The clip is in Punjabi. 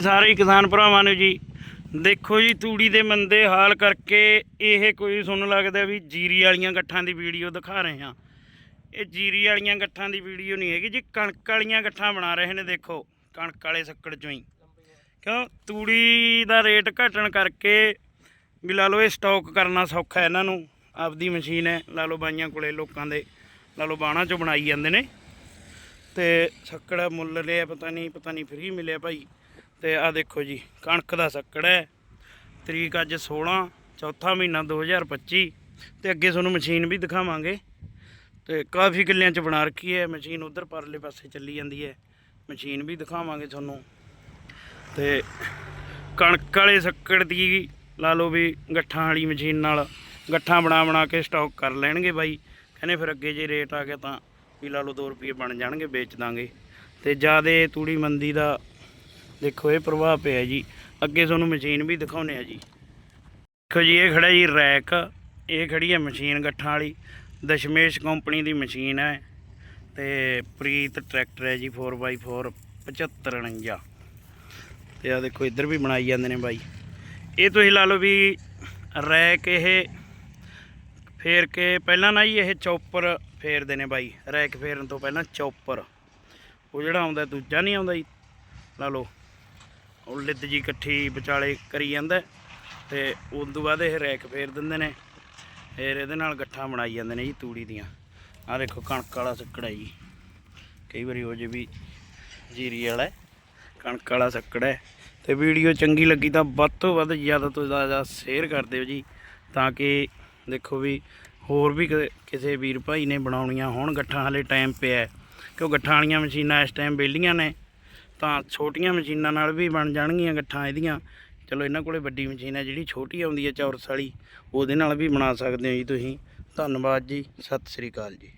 ਸਾਰੇ ਕਿਸਾਨ ਭਰਾਵਾਂ ਨੂੰ ਜੀ। ਦੇਖੋ ਜੀ, ਤੂੜੀ ਦੇ ਮੰਦੇ ਹਾਲ ਕਰਕੇ ਇਹ ਕੋਈ ਸੁਣ ਲੱਗਦਾ ਵੀ ਜੀਰੀ ਵਾਲੀਆਂ ਗੱਠਾਂ ਦੀ ਵੀਡੀਓ ਦਿਖਾ ਰਹੇ ਹਾਂ। ਇਹ ਜੀਰੀ ਵਾਲੀਆਂ ਗੱਠਾਂ ਦੀ ਵੀਡੀਓ ਨਹੀਂ ਹੈਗੀ ਜੀ, ਕਣਕ ਵਾਲੀਆਂ ਗੱਠਾਂ ਬਣਾ ਰਹੇ ਨੇ ਦੇਖੋ, ਕਣਕ ਵਾਲੇ ਸੱਕੜ ਚੋਂ ਹੀ। ਕਿਉਂ? ਤੂੜੀ ਦਾ ਰੇਟ ਘਟਣ ਕਰਕੇ ਵੀ ਲਾ ਲਓ ਇਹ ਸਟਾਕ ਕਰਨਾ ਸੌਖਾ ਇਹਨਾਂ ਨੂੰ। ਆਪਦੀ ਮਸ਼ੀਨ ਹੈ, ਲਾ ਲਓ ਬਾਈਆਂ ਕੋਲੇ ਲੋਕਾਂ ਦੇ, ਲਾ ਲਓ ਬਾਣਾ ਚੋਂ ਬਣਾਈ ਜਾਂਦੇ ਨੇ। ਤੇ ਸੱਕੜ ਮੁੱਲ ਲਿਆ, ਪਤਾ ਨਹੀਂ ਪਤਾ ਨਹੀਂ ਫ੍ਰੀ ਮਿਲਿਆ ਭਾਈ। ਤੇ ਆ ਦੇਖੋ ਜੀ, ਕਣਕ ਦਾ ਸੱਕੜ ਹੈ। ਤਰੀਕ ਅੱਜ 16 ਚੌਥਾ ਮਹੀਨਾ 2025 ਤੇ ਅੱਗੇ ਤੁਹਾਨੂੰ ਮਸ਼ੀਨ ਵੀ ਦਿਖਾਵਾਂਗੇ। ਤੇ ਕਾਫੀ ਕਿੱਲਿਆਂ ਚ ਬਣਾ ਰੱਖੀ ਹੈ, ਮਸ਼ੀਨ ਉਧਰ ਪਰਲੇ ਪਾਸੇ ਚੱਲੀ ਜਾਂਦੀ ਹੈ। ਮਸ਼ੀਨ ਵੀ ਦਿਖਾਵਾਂਗੇ ਤੁਹਾਨੂੰ। ਤੇ ਕਣਕ ਵਾਲੇ ਸੱਕੜ ਦੀ ਲਾ ਲਓ ਵੀ ਗੱਠਾਂ ਵਾਲੀ ਮਸ਼ੀਨ ਨਾਲ ਗੱਠਾਂ ਬਣਾ ਬਣਾ ਕੇ ਸਟਾਕ ਕਰ ਲੈਣਗੇ ਬਾਈ। ਕਹਿੰਦੇ ਫਿਰ ਅੱਗੇ ਜੇ ਰੇਟ ਆ ਗਿਆ ਤਾਂ ਵੀ ਲਾ ਲਓ 2 ਰੁਪਏ ਬਣ ਜਾਣਗੇ, ਵੇਚ ਦਾਂਗੇ। ਤੇ ਜਿਆਦੇ ਤੂੜੀ ਮੰਦੀ ਦਾ ਦੇਖੋ, ਇਹ ਪ੍ਰਭਾਵ ਪਿਆ ਜੀ। ਅੱਗੇ ਤੁਹਾਨੂੰ ਮਸ਼ੀਨ ਵੀ ਦਿਖਾਉਨੇ ਆ ਜੀ। ਦੇਖੋ ਜੀ, ਇਹ ਖੜਾ ਜੀ ਰੈਕ। ਇਹ ਖੜੀ ਹੈ ਮਸ਼ੀਨ ਗੱਠਾਂ ਵਾਲੀ। ਦਸ਼ਮੇਸ਼ ਕੰਪਨੀ ਦੀ ਮਸ਼ੀਨ ਹੈ। ਤੇ ਪ੍ਰੀਤ ਟਰੈਕਟਰ ਹੈ ਜੀ 4x4 7549 ਤੇ ਆ ਦੇਖੋ, ਇੱਧਰ ਵੀ ਬਣਾਈ ਜਾਂਦੇ ਨੇ ਬਾਈ। ਇਹ ਤੁਸੀਂ ਲਾ ਲਓ ਵੀ ਰੈਕ ਇਹ, ਫੇਰ ਕੇ ਪਹਿਲਾਂ ਨਾ ਜੀ ਇਹ ਚੌਪਰ ਫੇਰਦੇ ਨੇ ਬਾਈ। ਰੈਕ ਫੇਰਨ ਤੋਂ ਪਹਿਲਾਂ ਚੌਪਰ। ਉਹ ਜਿਹੜਾ ਆਉਂਦਾ, ਦੂਜਾ ਨਹੀਂ ਆਉਂਦਾ ਜੀ। ਲਾ ਲਓ। ਉਹ ਲਿੱਦ ਜੀ ਇਕੱਠੀ ਵਿਚਾਲੇ ਕਰੀ ਜਾਂਦਾ ਹੈ ਤੇ ਉਸ ਤੋਂ ਬਾਅਦ ਇਹ ਰੈਕ ਫੇਰ ਦਿੰਦੇ ਨੇ। ਫਿਰ ਇਹਦੇ ਨਾਲ ਗੱਠਾਂ ਬਣਾਈ ਜਾਂਦੇ ਨੇ ਜੀ ਤੂੜੀ ਦੀਆਂ। ਆਹ ਦੇਖੋ ਕਣਕ ਵਾਲਾ ਸੱਕੜ ਹੈ ਜੀ। ਕਈ ਵਾਰੀ ਹੋ ਜੇ ਵੀ ਜੀਰੀ ਵਾਲਾ ਕਣਕ ਵਾਲਾ ਸੱਕੜ ਹੈ। ਤੇ ਵੀਡੀਓ ਚੰਗੀ ਲੱਗੀ ਤਾਂ ਵੱਧ ਤੋਂ ਵੱਧ ਜ਼ਿਆਦਾ ਤੋਂ ਜ਼ਿਆਦਾ ਸ਼ੇਅਰ ਕਰ ਦਿਓ ਜੀ, ਤਾਂ ਕਿ ਦੇਖੋ ਵੀ ਹੋਰ ਵੀ ਕਿ- ਕਿਸੇ ਵੀਰ ਭਾਈ ਨੇ ਬਣਾਉਣੀਆਂ ਹੋਣ। ਗੱਠਾਂ ਹਲੇ ਟਾਈਮ ਪਿਆ ਕਿਉਂ ਗੱਠਾਂ ਵਾਲੀਆਂ ਮਸ਼ੀਨਾਂ ਇਸ ਟਾਈਮ ਵਿਹਲੀਆਂ ਨੇ। ਤਾਂ ਛੋਟੀਆਂ ਮਸ਼ੀਨਾਂ ਨਾਲ ਵੀ ਬਣ ਜਾਣਗੀਆਂ ਗੱਠਾਂ ਇਹਦੀਆਂ। ਚਲੋ, ਇਹਨਾਂ ਕੋਲੇ ਵੱਡੀ ਮਸ਼ੀਨ ਹੈ, ਜਿਹੜੀ ਛੋਟੀ ਆਉਂਦੀ ਹੈ, ਚੌਰਸ ਵਾਲੀ, ਉਹਦੇ ਨਾਲ ਵੀ ਬਣਾ ਸਕਦੇ ਹੋ ਜੀ ਤੁਸੀਂ। ਧੰਨਵਾਦ ਜੀ, ਸਤਿ ਸ੍ਰੀ ਅਕਾਲ ਜੀ।